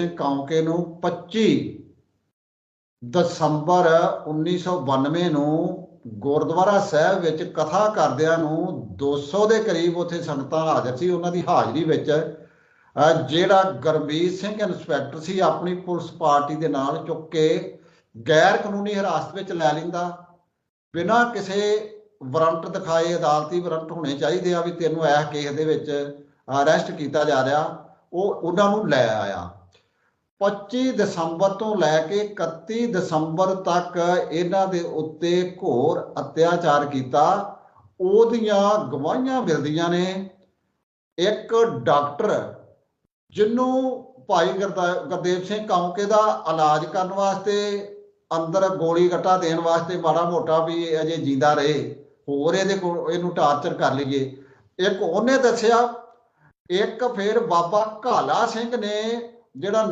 ਸਿੰਘ ਕੌਂਕੇ ਨੂੰ 25 ਦਸੰਬਰ 1992 ਨੂੰ ਗੁਰਦੁਆਰਾ ਸਾਹਿਬ ਵਿੱਚ ਕਥਾ ਕਰਦਿਆਂ ਨੂੰ 200 ਦੇ ਕਰੀਬ ਉੱਥੇ ਸੰਗਤਾਂ ਹਾਜ਼ਰ ਸੀ, ਉਹਨਾਂ ਦੀ ਹਾਜ਼ਰੀ ਵਿੱਚ ਜਿਹੜਾ ਗਰਮੀਤ ਸਿੰਘ ਇੰਸਪੈਕਟਰ ਸੀ, ਆਪਣੀ ਪੁਲਿਸ ਪਾਰਟੀ ਦੇ ਨਾਲ ਚੁੱਕ ਕੇ ਗੈਰ ਕਾਨੂੰਨੀ ਹਿਰਾਸਤ ਵਿੱਚ ਲੈ ਲੈਂਦਾ। ਬਿਨਾਂ ਕਿਸੇ ਵਾਰੰਟ ਦਿਖਾਏ, ਅਦਾਲਤੀ ਵਾਰੰਟ ਹੋਣੇ ਚਾਹੀਦੇ ਆ ਵੀ ਤੈਨੂੰ ਇਸ ਕੇਸ ਦੇ ਵਿੱਚ ਅਰੈਸਟ ਕੀਤਾ ਜਾ ਰਿਹਾ, ਉਹ ਉਹਨਾਂ ਨੂੰ ਲੈ ਆਇਆ। 25 ਦਸੰਬਰ ਤੋਂ ਲੈ ਕੇ 31 ਦਸੰਬਰ ਤੱਕ ਇਹਨਾਂ ਦੇ ਉੱਤੇ ਘੋਰ ਅਤਿਆਚਾਰ ਕੀਤਾ। ਉਹਦੀਆਂ ਗਵਾਹੀਆਂ ਮਿਲਦੀਆਂ ਨੇ। ਇੱਕ ਡਾਕਟਰ ਜਿਹਨੂੰ ਭਾਈ ਗੁਰਦੇਵ ਸਿੰਘ ਕੌਂਕੇ ਦਾ ਇਲਾਜ ਕਰਨ ਵਾਸਤੇ, ਅੰਦਰ ਗੋਲੀ ਘਟਾ ਦੇਣ ਵਾਸਤੇ ਮਾੜਾ ਮੋਟਾ ਵੀ ਅਜੇ ਜਿੰਦਾ ਰਹੇ, ਹੋਰ ਇਹਦੇ ਕੋਲ ਇਹਨੂੰ ਟਾਰਚਰ ਕਰ ਲਈਏ। ਇੱਕ ਉਹਨੇ ਦੱਸਿਆ, ਇੱਕ ਫਿਰ ਬਾਬਾ ਕਾਲਾ ਸਿੰਘ ਨੇ, ਜਿਹੜਾ